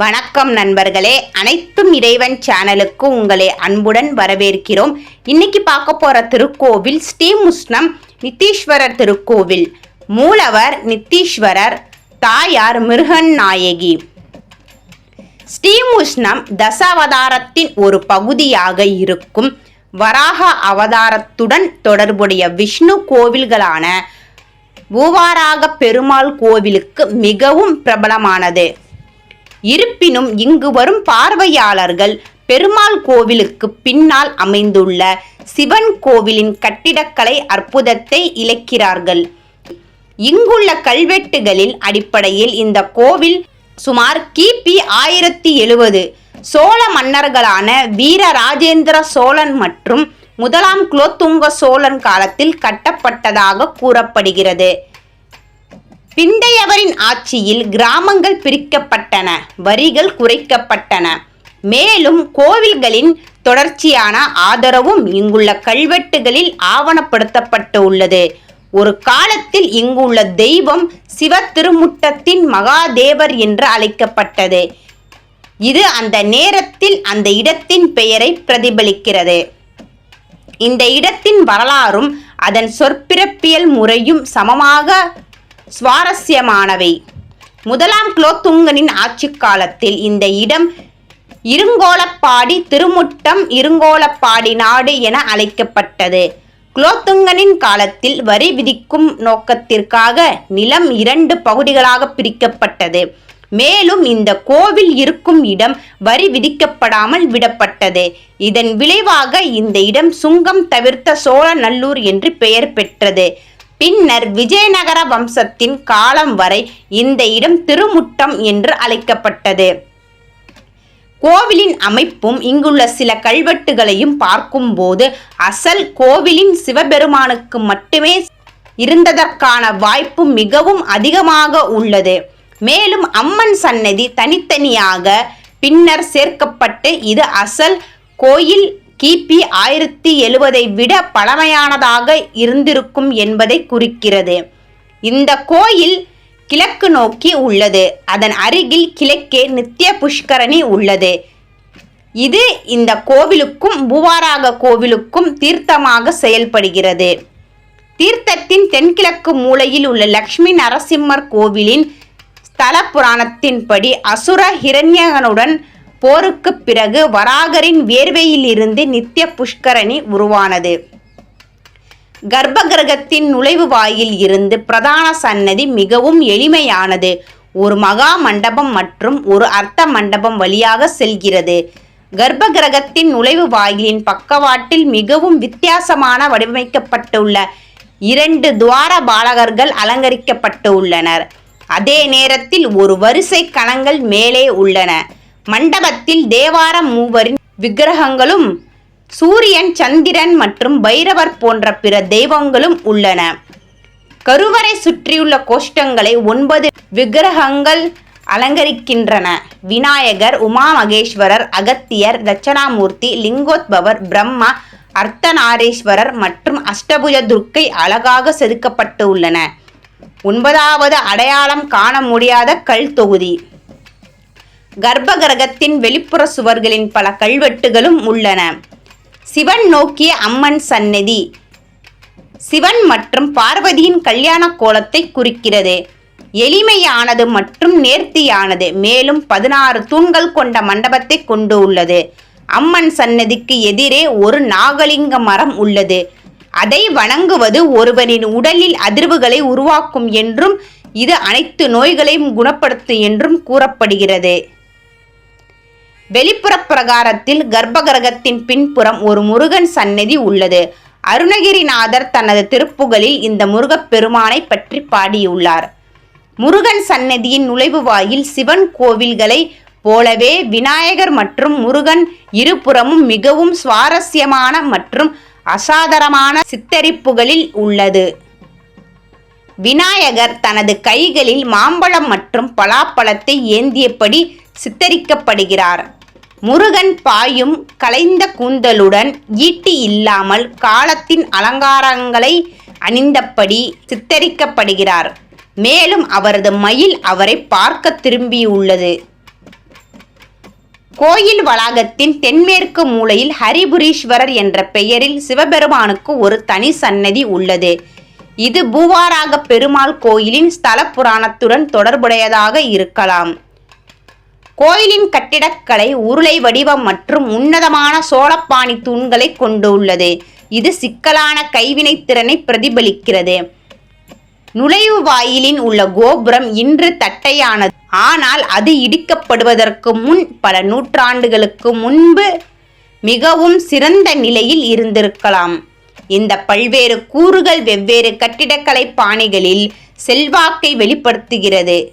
வணக்கம் நண்பர்களே. அனைத்தும் இறைவன் சேனலுக்கு உங்களை அன்புடன் வரவேற்கிறோம். இன்னைக்கு பார்க்க போற திருக்கோவில் ஸ்ரீமுஷ்ணம் நித்தீஸ்வரர் திருக்கோவில். மூலவர் நித்தீஸ்வரர் தாயார் மிருகன் நாயகி. ஸ்ரீமுஷ்ணம் தசாவதாரத்தின் ஒரு பகுதியாக இருக்கும். வராக அவதாரத்துடன் தொடர்புடைய விஷ்ணு கோவில்களான பூவாராக பெருமாள் கோவிலுக்கு மிகவும் பிரபலமானது. இருப்பினும் இங்கு வரும் பார்வையாளர்கள் பெருமாள் கோவிலுக்கு பின்னால் அமைந்துள்ள சிவன் கோவிலின் கட்டிடக்கலை அற்புதத்தை இழக்கிறார்கள் இங்குள்ள கல்வெட்டுகளின் அடிப்படையில் இந்த கோவில் சுமார் கிபி ஆயிரத்தி எழுவது. சோழ மன்னர்களான வீர ராஜேந்திர சோழன் மற்றும் முதலாம் குலோத்துங்க சோழன் காலத்தில் கட்டப்பட்டதாக கூறப்படுகிறது. பிந்தையவரின் ஆட்சியில் கிராமங்கள் பிரிக்கப்பட்டன வரிகள் குறைக்கப்பட்டன. மேலும் கோவில்களின் தொடர்ச்சியான ஆதரவும் இங்குள்ள கல்வெட்டுகளில் ஆவணப்படுத்தப்பட்டு உள்ளது. ஒரு காலத்தில் இங்குள்ள தெய்வம் சிவ திருமுட்டத்தின் மகாதேவர் என்று அழைக்கப்பட்டது. இது அந்த நேரத்தில் அந்த இடத்தின் பெயரை பிரதிபலிக்கிறது. இந்த இடத்தின் வரலாறும் அதன் சொற்பிறப்பியல் முறையும் சமமாக சுவாரஸ்யமானவை. முதலாம் குலோத்துங்கனின் ஆட்சி காலத்தில் இந்த இடம் இருங்கோலப்பாடி திருமுட்டம் இருங்கோலப்பாடி நாடு என அழைக்கப்பட்டது. குலோத்துங்கனின் காலத்தில் வரி விதிக்கும் நோக்கத்திற்காக நிலம் இரண்டு பகுதிகளாக பிரிக்கப்பட்டது. மேலும் இந்த கோவில் இருக்கும் இடம் வரி விதிக்கப்படாமல் விடப்பட்டது. இதன் விளைவாக இந்த இடம் சுங்கம் தவிர்த்த சோழநல்லூர் என்று பெயர் பெற்றது. பின்னர் விஜயநகர வம்சத்தின் காலம் வரை இந்த இடம் திருமுட்டம் என்று அழைக்கப்பட்டது. கோவிலின் அமைப்பும் இங்குள்ள சில கல்வெட்டுகளையும் பார்க்கும்போது அசல் கோவிலின் சிவபெருமானுக்கு மட்டுமே இருந்ததற்கான வாய்ப்பு மிகவும் அதிகமாக உள்ளது. மேலும் அம்மன் சன்னதி தனித்தனியாக பின்னர் சேர்க்கப்பட்டு இது அசல் கோயில் கிபி ஆயிரத்தி எழுவதை விட பழமையானதாக இருந்திருக்கும் என்பதை குறிக்கிறது. இந்த கோயில் கிழக்கு நோக்கி உள்ளது. அதன் அருகில் கிழக்கே நித்திய புஷ்கரணி உள்ளது. இது இந்த கோவிலுக்கும் பூவாராக கோவிலுக்கும் தீர்த்தமாக செயல்படுகிறது. தீர்த்தத்தின் தென்கிழக்கு மூலையில் உள்ள லக்ஷ்மி நரசிம்மர் கோவிலின் ஸ்தல புராணத்தின்படி அசுர ஹிரண்யகனுடன் போருக்குப் பிறகு வராகரின் வேர்வையிலிருந்து நித்திய புஷ்கரணி உருவானது. கர்ப்பகிரகத்தின் நுழைவு வாயில் இருந்து பிரதான சன்னதி மிகவும் எளிமையானது. ஒரு மகா மண்டபம் மற்றும் ஒரு அர்த்த மண்டபம் வழியாக செல்கிறது. கர்ப்பகிரகத்தின் நுழைவு வாயிலின் பக்கவாட்டில் மிகவும் வித்தியாசமான வடிவமைக்கப்பட்டுள்ள இரண்டு துவார பாலகர்கள் அலங்கரிக்கப்பட்டு உள்ளனர். அதே நேரத்தில் ஒரு வரிசை கணங்கள் மேலே உள்ளன. மண்டபத்தில் தேவார மூவரின் விக்கிரகங்களும் சூரியன் சந்திரன் மற்றும் பைரவர் போன்ற பிற தெய்வங்களும் உள்ளன. கருவறை சுற்றியுள்ள கோஷ்டங்களை ஒன்பது விக்கிரகங்கள் அலங்கரிக்கின்றன. விநாயகர் உமா மகேஸ்வரர் அகத்தியர் தட்சணாமூர்த்தி லிங்கோத்பவர் பிரம்மா அர்த்தநாரீஸ்வரர் மற்றும் அஷ்டபுஜ துர்க்கை அழகாக செதுக்கப்பட்டு உள்ளன. ஒன்பதாவது அடையாளம் காண முடியாத கல் தொகுதி. கர்ப்பகிரகத்தின் வெளிப்புற சுவர்களின் பல கல்வெட்டுகளும் உள்ளன. சிவன் நோக்கிய அம்மன் சந்நிதி. சிவன் மற்றும் பார்வதியின் கல்யாண கோலத்தை குறிக்கிறது. எளிமையானது மற்றும் நேர்த்தியானது மேலும் பதினாறு தூண்கள் கொண்ட மண்டபத்தை கொண்டு உள்ளது. அம்மன் சன்னதிக்கு எதிரே ஒரு நாகலிங்க மரம் உள்ளது. அதை வணங்குவது ஒருவனின் உடலில் அதிர்வுகளை உருவாக்கும் என்றும் இது அனைத்து நோய்களையும் குணப்படுத்தும் என்றும் கூறப்படுகிறது. வெளிப்புற பிரகாரத்தில் கர்ப்பகிரகத்தின் பின்புறம் ஒரு முருகன் சன்னதி உள்ளது. அருணகிரிநாதர் தனது திருப்புகளில் இந்த முருகப்பெருமானை பற்றி பாடியுள்ளார். முருகன் சன்னதியின் நுழைவு வாயில் சிவன் கோவில்களை போலவே விநாயகர் மற்றும் முருகன் இருபுறமும் மிகவும் சுவாரஸ்யமான மற்றும் அசாதாரணமான சித்தரிப்புகளில் உள்ளது. விநாயகர் தனது கைகளில் மாம்பழம் மற்றும் பலாப்பழத்தை ஏந்தியபடி சித்தரிக்கப்படுகிறார். முருகன் பாயும் கலைந்த கூந்தலுடன் ஈட்டி இல்லாமல் காலத்தின் அலங்காரங்களை அணிந்தபடி சித்தரிக்கப்படுகிறார். மேலும் அவரது மயில் அவரை பார்க்க திரும்பியுள்ளது. கோயில் வளாகத்தின் தென்மேற்கு மூலையில் ஹரிபுரீஸ்வரர் என்ற பெயரில் சிவபெருமானுக்கு ஒரு தனி சன்னதி உள்ளது. இது பூவாராக பெருமாள் கோயிலின் ஸ்தல புராணத்துடன் தொடர்புடையதாக இருக்கலாம். கோயிலின் கட்டிடக்கலை உருளை வடிவம் மற்றும் உன்னதமான சோழப்பாணி தூண்களை கொண்டுள்ளது. இது சிக்கலான கைவினைத் திறனை பிரதிபலிக்கிறது. நுழைவு வாயிலின் உள்ள கோபுரம் இன்று தட்டையானது. ஆனால் அது இடிக்கப்படுவதற்கு முன் பல நூற்றாண்டுகளுக்கு முன்பு மிகவும் சிறந்த நிலையில் இருந்திருக்கலாம். இந்த பல்வேறு கூறுகள் வெவ்வேறு கட்டிடக்கலை பாணிகளில் செல்வாக்கை வெளிப்படுத்துகிறது.